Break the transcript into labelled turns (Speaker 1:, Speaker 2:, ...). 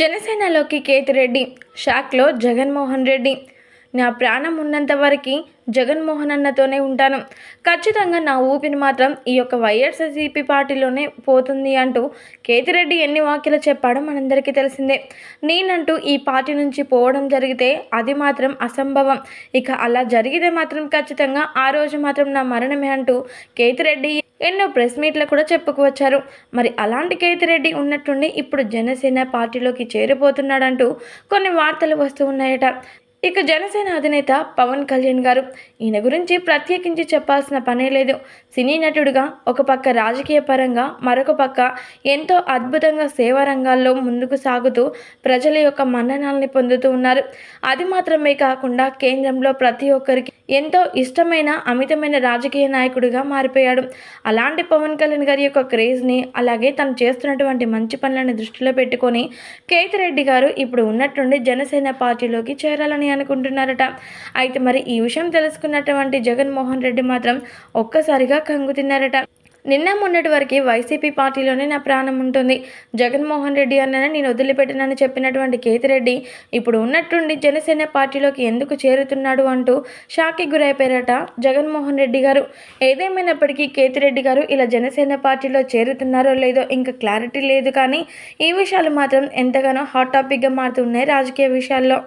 Speaker 1: జనసేనలోకి కేతిరెడ్డి షాక్లో జగన్మోహన్ రెడ్డి. నా ప్రాణం ఉన్నంత వరకు జగన్మోహన్ అన్నతోనే ఉంటాను. ఖచ్చితంగా నా ఊపిరి మాత్రం ఈ యొక్క వైఎస్ఆర్సీపీ పార్టీలోనే పోతుంది అంటూ కేతిరెడ్డి ఎన్ని వ్యాఖ్యలు చెప్పాడో మనందరికీ తెలిసిందే. నేనంటూ ఈ పార్టీ నుంచి పోవడం జరిగితే అది మాత్రం అసంభవం. ఇక అలా జరిగితే మాత్రం ఖచ్చితంగా ఆ రోజు మాత్రం నా మరణమే అంటూ కేతిరెడ్డి ఎన్నో ప్రెస్ మీట్లు కూడా చెప్పుకువచ్చారు మరి అలాంటి కేతిరెడ్డి ఉన్నట్టుండి ఇప్పుడు జనసేన పార్టీలోకి చేరిపోతున్నాడంటూ కొన్ని వార్తలు వస్తూ ఉన్నాయట. ఇక జనసేన అధినేత పవన్ కళ్యాణ్ గారు ఈయన గురించి ప్రత్యేకించి చెప్పాల్సిన పనే లేదు. సినీ నటుడిగా ఒక పక్క రాజకీయ పరంగా మరొక పక్క ఎంతో అద్భుతంగా సేవా రంగాల్లో ముందుకు సాగుతూ ప్రజల యొక్క మన్ననాల్ని పొందుతూ ఉన్నారు. అది మాత్రమే కాకుండా కేంద్రంలో ప్రతి ఒక్కరికి ఎంతో ఇష్టమైన అమితమైన రాజకీయ నాయకుడిగా మారిపోయాడు. అలాంటి పవన్ కళ్యాణ్ గారి యొక్క క్రేజ్ని అలాగే తను చేస్తున్నటువంటి మంచి పనులను దృష్టిలో పెట్టుకొని కేతిరెడ్డి గారు ఇప్పుడు ఉన్నట్టుండి జనసేన పార్టీలోకి చేరాలని అనుకుంటున్నారట. అయితే మరి ఈ విషయం తెలుసుకున్నటువంటి జగన్మోహన్ రెడ్డి మాత్రం ఒక్కసారిగా కంగు తిన్నారట. నిన్న మొన్నటి వరకు వైసీపీ పార్టీలోనే నా ప్రాణం ఉంటుంది. జగన్మోహన్ రెడ్డి అన్ననే నేను వదిలిపెట్టినని చెప్పినటువంటి కేతిరెడ్డి ఇప్పుడు ఉన్నట్టుండి జనసేన పార్టీలోకి ఎందుకు చేరుతున్నాడు అంటూ షాక్కి గురైపోయారట జగన్మోహన్ రెడ్డి గారు. ఏదేమైనప్పటికీ కేతిరెడ్డి గారు ఇలా జనసేన పార్టీలో చేరుతున్నారో లేదో ఇంకా క్లారిటీ లేదు కానీ ఈ విషయాలు మాత్రం ఎంతగానో హాట్ టాపిక్గా మారుతున్నాయి రాజకీయ విషయాల్లో.